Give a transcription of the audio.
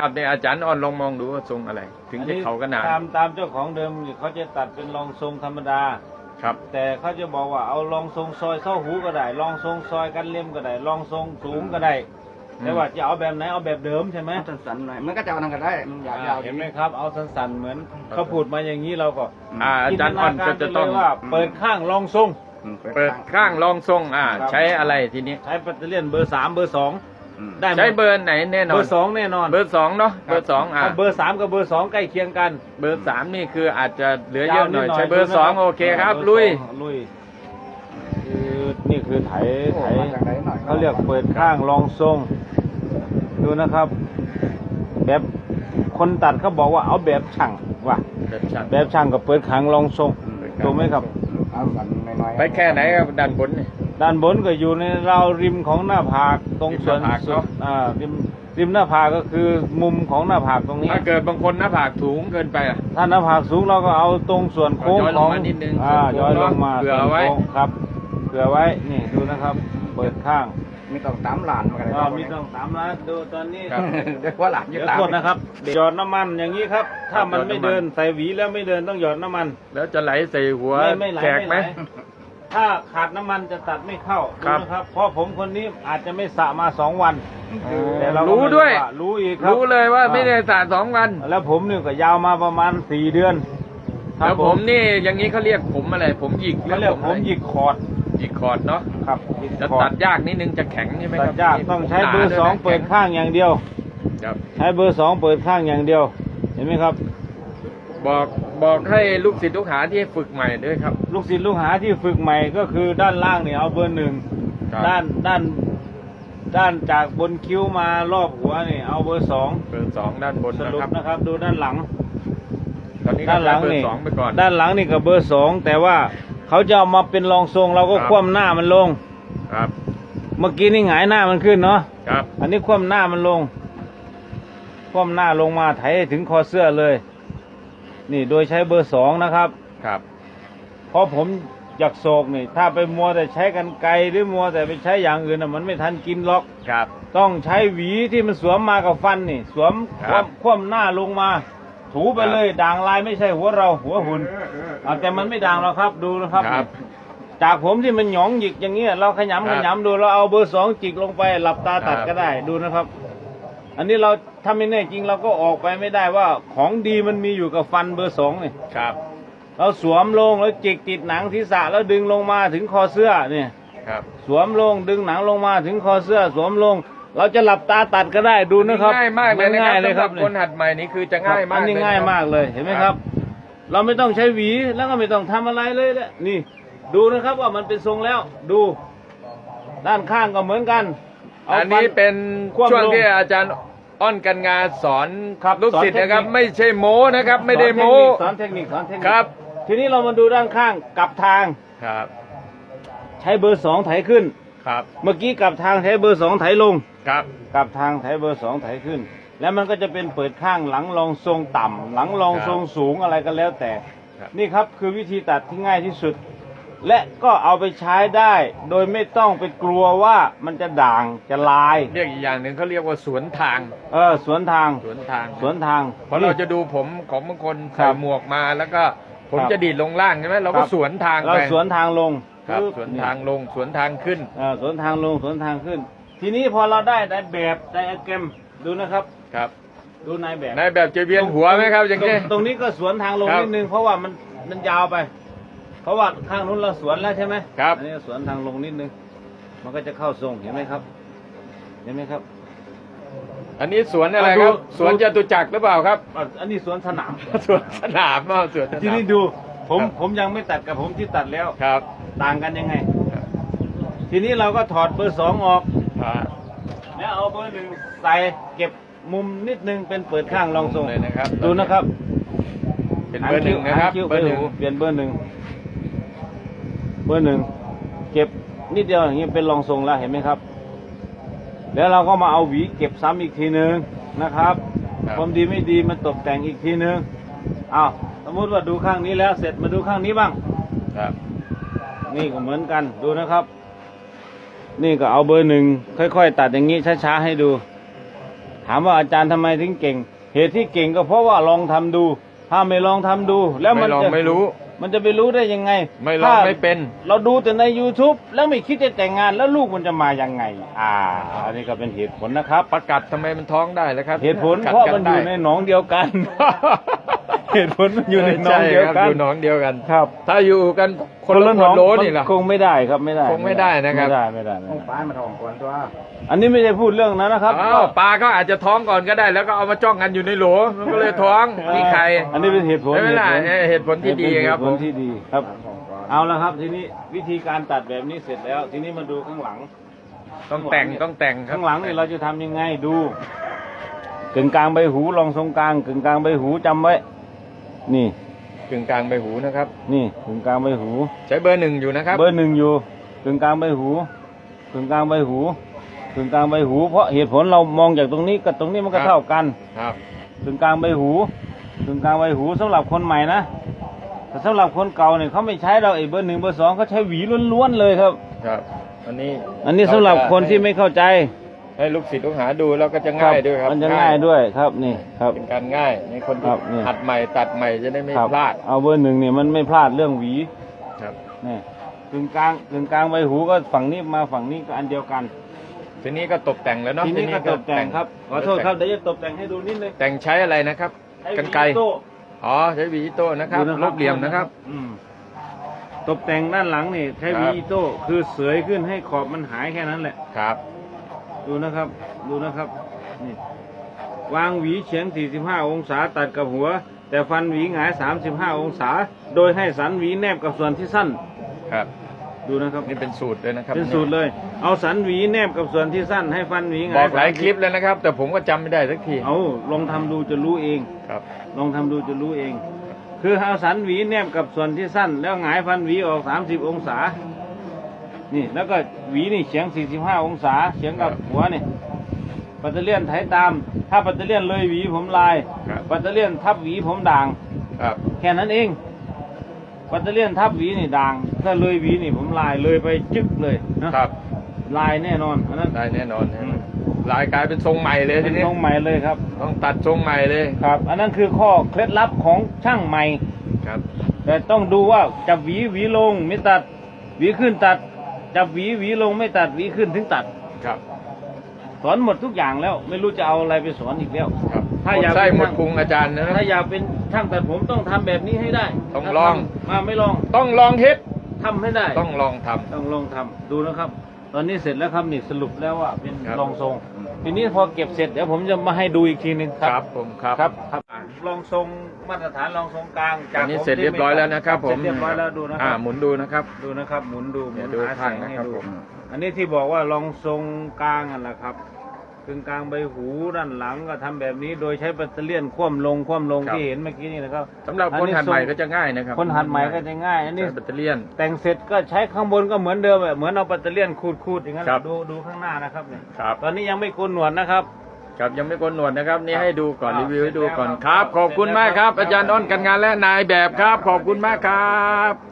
ครับเนี่ยอาจารย์อ่อนลองมองดูว่าทรงอะไร ถึงจะเขากันหนาดตามตามเจ้าของเดิมเขาจะตัดเป็นรองทรงธรรมดา ครับ แต่เขาจะบอกว่าเอารองทรงซอยเข้าหูก็ได้รองทรงซอยกันเล่มก็ได้รองทรงสูงก็ได้อืมแต่ว่าจะเอาแบบไหนเอาแบบเดิมใช่ไหมมันสั้นๆหน่อยมันก็จะเอานั่นก็ได้มันยาวๆเห็นไหมครับ เอาสั้นๆเหมือนเขาพูดมาอย่างนี้เราก็อ่าอาจารย์อ่อนก็จะต้องจินตนาการไปเลยว่าเปิดข้างรองทรงอืมเปิดข้างลองทรงอ่าครับใช้อะไรทีนี้ใช้ปัตเตอร์เลียนเบอร์สามเบอร์สองอืม ได้หมดใช้เบอร์ไหนแน่นอเบอนร์สองแน่นอน เบอร์สองเนาะ เบอร์สองอ่าถ้าเบอร์สามกับเบอร์สองใกล้เคียงกัน เบอร์สามนี่คืออาจจะเหลือเยอะหน่อยาวดใช้เบอร์สองโอเคครับบอลุยสองลุยคือนี่คือไถโอ้ไถมาจากไหนหน่อยเขาเรียกเปิดข้างรองทรง ดูนะครับ แบบคนตัดเขาบอกว่าเอาแบบช่างว่ะ แบบช่างแบบช่างกับเปิดข้างรองทรง ถูกไหมครับเอาสั้นหน่อยๆไปแค่ไหนครับด้านบนนี่ ด้านบนก็อยู่ในราวริมของหน้าผากตรงส่วนริมหน้าผากส่วนเนอะ อ่าริมริมหน้าผากก็คือมุมของหน้าผากตรงนี้ ถ้าเกิดบางคนหน้าผากสูงเกินไปอะถ้าหน้าผากสูงเราก็เอาตรงส่วนโค้งย้อยลของงมานิดนึงอ่าส่วนโค้งย้อยลงมาเผื่อเอาไว้ ส่นโค้งครับเผื่อไว้นี่ดูนะครับ เปิดข้างมีต้องตามหลานมากันเลยอ่ามีต้องสามล้านดูตอนนี้ครับ เดี๋ยวว่าหลานยึเดี๋ดยวหลานโทษนะครับหยอดน้ำมันอย่างนี้ครับ ถ้ามันหยอดน้ำมันไม่เดินใส่หวีแล้วไม่เดินต้องหยอดน้ำมัน แล้วจะไหลใส่หัวไม่ไม่ไหลแขกไหมไม่ไหล ถ้าขาดน้ำมันจะตัดไม่เข้าครัดูบนะครับ เพราะผมคนนี้อาจจะไม่สระมาสองวันแต่เราก็รู้ไม่ด้วยรู้อีกครับรู้เลยว่าไม่ได้อ่สาสองวันาแล้วผมนี่ก็ยาวมาประมาณสี่เดือนครัแล้บวผมนี่อย่างนี้เขาเรียกผมอะไร ผมหยิกเขาเรียกผมหยิกคอร์ดหยิกคอร์ดเนาะครับหยิกจะคอร์ตัดดยากนิดนึงจะแข็งใช่ไหมคตัรัดบยากนี่ต้องใช้หนาเบอร์ด้วยสองนะเปิดข้างอย่างเดียว ครับ ใช้เบอร์สองเปิดข้างอย่างเดียว เห็นไหมครับ บอก บอกให้ลูกศิษย์ลูกหาที่ฝึกใหม่ด้วยครับ ลูกศิษย์ลูกหาที่ฝึกใหม่ก็คือด้านล่างเนี่ยเอาเบอร์หนึ่งครับ ด้านด้าน ด้านจากบนคิ้วมารอบหัวเนี่ยเอาเบอร์สองเบอร์สองด้านบนสนะรุปครับ นะครับ ดูด้านหลัง ตอนนี้ก็ด้านหใช้ลังเบอนี่ร์สองไปก่อน ด้านหลังนี่กับเบอร์สองแต่ว่าเขาจะเอามาเป็นรองทรงเราก็ครับ คว่ำหน้ามันลง ครับเมื่อกี้นี่หงายหน้ามันขึ้นเนาะครับอันนี้คว่ำหน้ามันลง คว่ำหน้าลงมาไถให้ถึงคอเสื้อเลย นี่โดยใช้เบอร์สองนะครับ ครับ เพราะผมอยากโศกนี่ ถ้าไปมัวแต่ใช้กันไกลหรือมัวแต่ไปใช้อย่างอื่นน่ะมันไม่ทันกินหรอก ครับ ต้องใช้หวีที่มันสวมมากับฟันนี่ สวมครับคว่ำหน้าลงมา ถูไปครับเลย ด่างลายไม่ใช่หัวเราหัวหุ่นเอาแต่มันไม่ด่างหรอกครับดูนะครับ ครับ จากผมที่มันหยองหยิกอย่างเงี้ยเราขยำครัขบยำดูเราเอาเบอร์สองจิกลงไปหลับตาตัดครับก็ได้ดูนะครับ อันนี้เราถ้าไม่แน่จริงเราก็ออกไปไม่ได้ว่าของดีมันมีอยู่กับฟันเบอร์สองนี่ครับ เราสวมลงแล้วจิกติดหนังศีรษะแล้วดึงลงมาถึงคอเสื้อเนี่ยครับ สวมลงดึงหนังลงมาถึงคอเสื้อ สวมลง เราจะหลับตาตัดก็ได้ดูนะครับง่ายมากเลยนะง่ายคเลรับยครับสำหคนหัดใหม่นี่คือจะง่ายมากอันนี้เลง่ายครับมากเลยเห็นไหมครับ เราไม่ต้องใช้หวีแล้วก็ไม่ต้องทำอะไรเลยแหละนี่ ดูนะครับว่ามันเป็นทรงแล้วดู ด้านข้างก็เหมือนกันเา อันนี้ฟัเป็นคว่ำลงช่วงที่อาจารย์อ้อนกันงาสอนครับลูกศิษย์สอนเทคนิคนะครับ ไม่ใช่โม้นะครับ ไม่ได้โม้สอนเทคนิคสอนเทคนิคครับ ทีนี้เรามาดูด้านข้างกลับทางครับ ใช้เบอร์สองไถขึ้นครับ เมื่อกี้กลับทางใช้เบอร์สองไถลงครับกลับทางไถเบอร์สองไถขึ้น แล้วมันก็จะเป็นเปิดข้างหลังรองทรงต่ำหลังรองทรงสูงอะไรก็แล้วแต่ครับนี่ครับคือวิธีตัดที่ง่ายที่สุด และก็เอาไปใช้ได้ โดยไม่ต้องไปกลัวว่ามันจะด่างจะลาย เรียกอีกอย่างหนึ่งเขาเรียกว่าสวนทาง เออสวนทางสวนทางสวนทาง เพราะเราจะดูผมของบางคนครัใส่บหมวกมาแล้วก็ผมครับจะดีดลงล่างใช่ไหมเราคก็รับสวนทางเราไปสวนทางลงครับปึ๊บสวนทางลงสวนทางขึ้นเออสวนทางลงสวนทางขึ้น ทีนี้พอเราได้ได้แบบไดอะแกรมดูนะครับครับ ดูนายแบบในแบบจะเวียนหัวไหมครับอย่างนี้นี้ตรงนี้ก็สวนทางลงครับนิดนึงเพราะว่ามันมันยาวไป เพราะว่าข้างนู้นเราสวนแล้วใช่ไหมครับ อันนี้สวนทางลงนิดนึง มันก็จะเข้าทรงเห็นไหมครับ เห็นไหมครับ อันนี้สวนอะไรอะดูครับดูสวนจตุจักรหรือเปล่าครับอะอันนี้สวนสนาม สวนสนามเอาสวนสนามทีนี้ดูผมครับผมยังไม่ตัดกับผมที่ตัดแล้วครับ ต่างกันยังไงครับทีนี้เราก็ถอดเบอร์สองออกอ่าแล้วเอาเบอร์หนึ่งใส่เก็บมุมนิดนึงเป็นเปิดข้างรองทรงเลยนะครับ ดูนะครับ เป็นเบอร์หนึ่งนะครับคิ้วเบอร์หนึ่งคิ้วเปลี่ยนเบอร์หนึ่ง เบอร์หนึ่งเก็บนิดเดียวอย่างนี้เป็นรองทรงแล้วเห็นไหมครับ แล้วเราก็มาเอาหวีเก็บซ้ำอีกทีหนึ่งนะครับครับความดีไม่ดีมันตกแต่งอีกทีหนึ่งอ้าวสมมติว่าดูข้างนี้แล้วเสร็จมาดูข้างนี้บ้างครับ นี่ก็เหมือนกันดูนะครับ นี่ก็เอาเบอร์หนึ่งค่อยๆ ตัดอย่างนี้ช้าๆให้ดู ถามว่าอาจารย์ทำไมถึงเก่ง เหตุที่เก่งก็เพราะว่าลองทำดู ถ้าไม่ลองทำดู แล้วมันไม่ลองจะไม่รู้ มันจะไปรู้ได้ยังไงไม่ลองถ้าไม่เป็น เราดูแต่ใน YouTube แล้วไม่คิดจะแต่งงานแล้วลูกมันจะมายังไง อ่า อันนี้ก็เป็นเหตุผลนะครับ ประกัดทำไมมันท้องได้แล้วครับเหตุผลกัดเพราะกัมันอยู่ในหนองเดียวกัน เหตุผลมันอยู่ในหนองเดียวใช่กัคนรับอยู่หนองเดียวกัน ครับ ถ้าอยู่กันคนละหนองโลนี่ล่ะคงไม่ได้ครับไม่ได้คงไม่ได้นะครับ ไม่ได้ไม่ได้ไม่ต้องได้ป้านมาทองก่อนตัวอันนี้ไม่ได้พูดเรื่องนั้นนะครับอ้าวปลาก็อาจจะท้องก่อนก็ได้ แล้วก็เอามาจ้องกันอยู่ในโหลมันก็เลยท้องมีไข่ อันนี้เป็นเหตุผลใช่ไหมล่ะเหตุผลเหตุผลที่ดีครับ เหตุผลที่ดีครับป้านทองก่อนเอาละครับ ทีนี้วิธีการตัดแบบนี้เสร็จแล้ว ทีนี้มาดูข้างหลัง ต้องแต่งต้องแต่งครับข้างหลังนี่เราจะทำยังไงดูกึ่งกลางใบหูลองทรงกลางกึ่งกลางใบหูจำไว้ นี่กึ่งกลางใบหูนะครับ นี่กึ่งกลางใบหู ใช้เบอร์หนึ่งอยู่นะครับเบอร์หนึ่งอยู่กึ่งกลางใบหูกึ่งกลางใบหูกึ่งกลางใบหู เพราะเหตุผลเรามองจากตรงนี้กับตรงนี้มันก็ครับเท่ากันครับกึ่งกลางใบหูกึ่งกลางใบหูสำหรับคนใหม่นะแต่สำหรับคนเก่าเนี่ยเขาไม่ใช้เราไอ้เบอร์หนึ่งเบอร์สองเขาใช้หวีล้วนๆเลยครับ ครับ อันนี้อันนี้สำหรับคนที่ไม่เข้าใจ ให้ลูกศิษย์ลูกหาดูแล้วก็จะง่ายด้วยครับมันจะง่ายด้วยครับนี่ครับเป็นการง่ายในคนคที่รับนี่หัดใหม่ตัดใหม่จะได้ไม่ครับพลาด เอาเบอร์หนึ่งเนี่ยมันไม่พลาดเรื่องหวีครับนี่กึ่งกลางกึ่งกลางใบหูก็ฝั่งนี้มาฝั่งนี้ก็อันเดียวกันทีนี้ก็ตกแต่งแล้วเนาะทีนี้ก็ตกแต่งครับขอโทษครับเดี๋ยวจะตกแต่งให้ดูนิดนึงแต่งใช้อะไรนะครับใช้กันไกรวีโต้อ๋อใช้หวีโต้นะครับดูลบเหลี่ยมนะครับอืมตกแต่งด้านหลังนี่ใช้ครัวีบโต้คือเสยขึ้นให้ขอบมันหายแค่นั้นแหละครับ ดูนะครับ ดูนะครับนี่วางหวีเฉียง 45 องศาตัดกับหัว แต่ฟันหวีหงาย 35 องศา โดยให้สันหวีแนบกับส่วนที่สั้นครับ ดูนะครับนี่เป็นสูตรเลยนะครับเป็นสูตรเลย เอาสันหวีแนบกับส่วนที่สั้น ให้ฟันหวีหงาบยอกหลายคลิปแล้วนะครับ แต่ผมก็จำไม่ได้สักทีเอาลองทำดูจะรู้เองครับ ลองทำดูจะรู้เอง คือเอาสันหวีแนบกับส่วนที่สั้น แล้วหงายฟันหวีออก 30 องศา นี่แล้วก็หวีนี่เฉียง 45 องศาเฉียงกับหัวนี่ปัตเตอร์เลียนไถตาม ถ้าปัตเตอร์เลียนเลยหวีผมลาย ครับปัตเตอร์เลียนทับหวีผมด่าง ครับ แค่นั้นเอง ปัตเตอร์เลียนทับหวีนี่ด่าง ถ้าเลยหวีนี่ผมลายเลยไปจึ๊กเลยนะครับ ลายแน่นอนอันนั้นได้แน่นอนนะอืมลายกลายเป็นทรงใหม่เลยทีเป็นนี้ทรงใหม่เลยครับ ต้องตัดทรงใหม่เลยครับ อันนั้นคือข้อเคล็ดลับของช่างใหม่ ครับ แต่ต้องดูว่าจับหวีหวีลงไม่ตัด หวีขึ้นตัด จับหวีหวีลงไม่ตัดหวีขึ้นถึงตัด ครับสอนหมดทุกอย่างแล้ว ไม่รู้จะเอาอะไรไปสอนอีกแล้ว ครับถ้าหมอยากดไส้เป็นหมดช่างพุงอาจารย์นะ ถ้าอยากเป็นช่างตัดผมต้องทำแบบนี้ให้ได้ต้องถ้าลองทำมาไม่ลองต้องลองเฮ็ดทำให้ได้ ต้องลองทำ ต้องลองทำดูนะครับ ตอนนี้เสร็จแล้วครับนี่สรุปแล้วว่าเป็นครับ รองทรง ทีนี้พอเก็บเสร็จเดี๋ยวผมจะมาให้ดูอีกทีหนึงครับผมครับ ครับค รับรองทรงมาตรฐานรองทรงกลางอันนี้เสร็จเรียบร้อยแล้วนะครับผมเสร็จเรียบร้อยแล้วดูนะคอ่ารับหมุนดูนะครับ ดูนะครับ หมุนดูหมุเดี๋ยนวดูหาทางแสงนะให้ครับดู ผม อันนี้ที่บอกว่ารองทรงกลางนั่นแหละครับกึ่งกลางใบหูด้านหลังก็ทำแบบนี้ โดยใช้แบตเตอรี่ยนคว่ำลงคว่ำลงครับ ที่เห็นเมื่อกี้นี่นะครับสำหรับคนหัดใหม่ก็จะง่ายนะครับคนหัดใหม่ก็จะง่ายอันนี้ ใช้แบตเตอรี่ยนแต่งเสร็จก็ใช้ข้างบนก็เหมือนเดิมแบบเหมือนเอาแบตเตอรี่ยนขูดๆอย่างนั้นครับ ดูดูข้างหน้านะครับเนี่ยครับ ตอนนี้ยังไม่โกนหนวดนะครับ ครับยังไม่โกนหนวดนะครับนี่ครับให้ดูก่อนครับรีวิวให้ดูก่อนเสร็จแล้วครับครับ ขอบคุณเสร็จแล้วมากครับครับ อาจารย์อ้นกันงานและนายแบบครับ ขอบคุณมากครับ